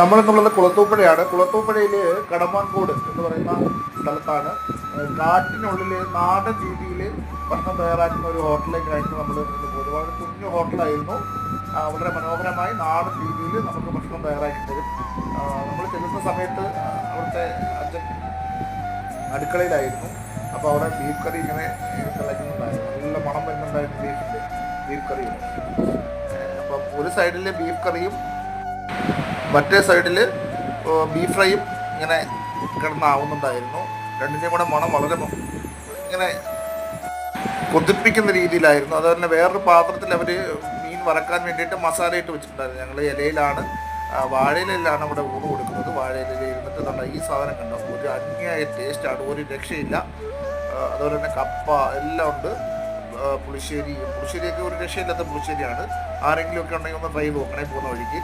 നമ്മളെന്നുള്ളത് കുളത്തൂപ്പുഴയാണ്. കുളത്തൂപ്പുഴയിൽ കടമാൻകോട് എന്ന് പറയുന്ന സ്ഥലത്താണ്. കാറ്റിനുള്ളിൽ നാടൻ രീതിയിൽ ഭക്ഷണം തയ്യാറാക്കുന്ന ഒരു ഹോട്ടലിലേക്കായിരുന്നു നമ്മൾ വളരെ കുഞ്ഞു ഹോട്ടലായിരുന്നു. വളരെ മനോഹരമായി നാടൻ രീതിയിൽ നമുക്ക് ഭക്ഷണം തയ്യാറാക്കി തരും നമ്മൾ ചെല്ലുന്ന സമയത്ത് അവിടുത്തെ അച്ഛൻ അടുക്കളയിലായിരുന്നു. അപ്പോൾ അവിടെ ബീഫ് കറി ഇങ്ങനെ തിളയ്ക്കുന്നുണ്ടായിരുന്നു. നല്ല മണം വരുന്നുണ്ടായിരുന്നു ബീഫിന്റെ ബീഫ് കറിയും അപ്പം ഒരു സൈഡിൽ ബീഫ് കറിയും മറ്റേ സൈഡിൽ ബീഫ് ഫ്രൈയും ഇങ്ങനെ കിടന്നാവുന്നുണ്ടായിരുന്നു. രണ്ടിന്റെയും കൂടെ മണം വളരെ ഇങ്ങനെ കൊതിപ്പിക്കുന്ന രീതിയിലായിരുന്നു. അതുപോലെ തന്നെ വേറൊരു പാത്രത്തിൽ അവർ മീൻ വറക്കാൻ വേണ്ടിയിട്ട് മസാല ഇട്ട് വെച്ചിട്ടുണ്ടായിരുന്നു. ഞങ്ങൾ ഇലയിലാണ് വാഴയിലയിലാണ് അവിടെ ഊണ് കൊടുക്കുന്നത്. വാഴയിലയിൽ ഇരുന്നിട്ട് നമ്മുടെ ഈ സാധനം കണ്ടോ? ഒരു അന്യായ ടേസ്റ്റാണ് ഒരു രക്ഷയില്ല. അതുപോലെ തന്നെ കപ്പ എല്ലാം ഉണ്ട്. പുളിശ്ശേരി പുളിശ്ശേരിയൊക്കെ ഒരു രക്ഷയില്ലാത്ത പുളിശ്ശേരിയാണ്. ആരെങ്കിലുമൊക്കെ ഉണ്ടെങ്കിൽ ഒന്ന് ട്രൈ നോക്കണേ പോകുന്ന വഴിക്ക്.